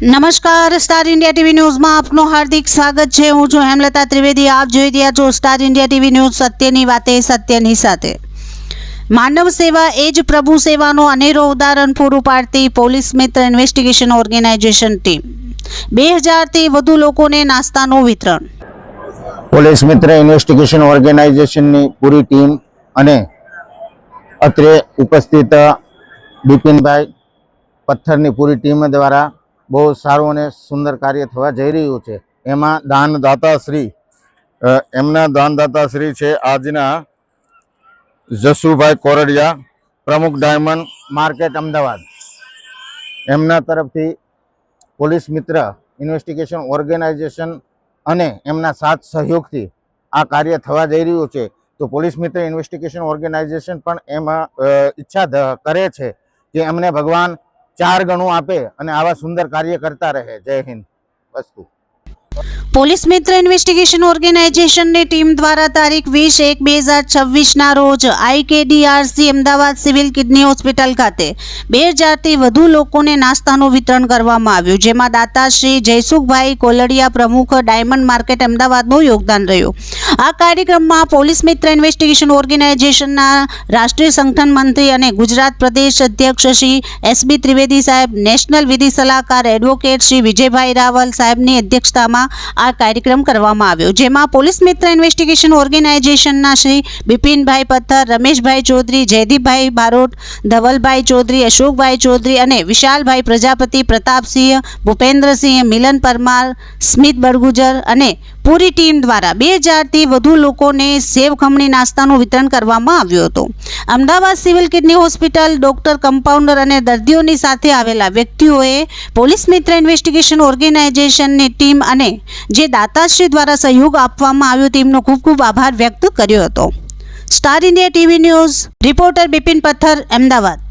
નમસ્કાર, star India TV ન્યૂઝમાં આપનું હાર્દિક સ્વાગત છે. હું છું હેમલતા ત્રિવેદી. આપ જોઈ રહ્યા છો સ્ટાર ઇન્ડિયા ટીવી ન્યૂઝ સત્યની વાતે, સત્યની સાથે. માનવ સેવા એ જ પ્રભુ સેવાનું અનેરો ઉદાહરણ પૂરું પાડતી પોલીસ મિત્ર ઇન્વેસ્ટિગેશન ઓર્ગેનાઇઝેશન ટીમ. બે હજારથી વધુ લોકોને નાસ્તાનું વિતરણ. પોલીસ મિત્ર ઇન્વેસ્ટિગેશન ઓર્ગેનાઇઝેશનની પૂરી ટીમ અને અત્રે ઉપસ્થિત બિપિનભાઈ પથ્થરની પૂરી ટીમ દ્વારા બહુ સારું અને સુંદર કાર્ય થવા જઈ રહ્યું છે. એમાં દાનદાતા શ્રી એમના દાનદાતા શ્રી છે આજના જસુભાઈ કોરડિયા, પ્રમુખ ડાયમંડ માર્કેટ અમદાવાદ. એમના તરફથી પોલીસ મિત્ર, ઇન્વેસ્ટિગેશન ઓર્ગેનાઇઝેશન અને એમના સાથ સહયોગથી આ કાર્ય થવા જઈ રહ્યું છે. તો પોલીસ મિત્ર, ઇન્વેસ્ટિગેશન ઓર્ગેનાઇઝેશન પણ એમાં ઈચ્છા કરે છે કે એમને ભગવાન ચાર ગણું આપે અને આવા સુંદર કાર્ય કરતા રહે. જય હિન્દ. વસ્તુ. પોલીસ મિત્ર ઇન્વેસ્ટિગેશન ઓર્ગેનાઇઝેશનની ટીમ દ્વારા તારીખ વીસ એક બે હજાર છવ્વીસના રોજ IKDRC Ahmedabad civil kidney hospital ખાતે બે હજારથી વધુ લોકોને નાસ્તાનું વિતરણ કરવામાં આવ્યું, જેમાં દાતાશ્રી જયસુખભાઈ કોલડિયા પ્રમુખ ડાયમંડ માર્કેટ અમદાવાદનું યોગદાન રહ્યું. આ કાર્યક્રમમાં પોલીસ મિત્ર ઇન્વેસ્ટિગેશન ઓર્ગેનાઇઝેશનના રાષ્ટ્રીય સંગઠન મંત્રી અને ગુજરાત પ્રદેશ અધ્યક્ષ શ્રી એસબી ત્રિવેદી સાહેબ, નેશનલ વિધિ સલાહકાર એડવોકેટ શ્રી વિજયભાઈ રાવલ સાહેબની અધ્યક્ષતામાં આ કાર્યક્રમ કરવામાં આવ્યો. જેમાં પોલીસ મિત્ર ઇન્વેસ્ટિગેશન ઓર્ગેનાઇઝેશનના શ્રી બિપિનભાઈ પથ્થર, રમેશભાઈ ચૌધરી, જયદીપભાઈ બારોટ, ધવલભાઈ ચૌધરી, અશોકભાઈ ચૌધરી અને વિશાલભાઈ પ્રજાપતિ, પ્રતાપસિંહ, ભૂપેન્દ્રસિંહ, મિલન પરમાર, સ્મિત બળગુજર અને પૂરી ટીમ દ્વારા બે હજારથી વધુ લોકોને સેવ ખમણી નાસ્તાનું વિતરણ કરવામાં આવ્યું હતું. Ahmedabad civil kidney hospital, doctor, compounder અને દર્દીઓની સાથે આવેલા વ્યક્તિઓએ પોલીસ મિત્ર ઇન્વેસ્ટિગેશન ઓર્ગેનાઇઝેશનની ટીમ અને જે દાતાશ્રી દ્વારા સહયોગ આપવામાં આવ્યો તેમનો ખૂબ ખૂબ આભાર વ્યક્ત કર્યો હતો. Star India TV news, reporter Bipin Patthar, Ahmedabad.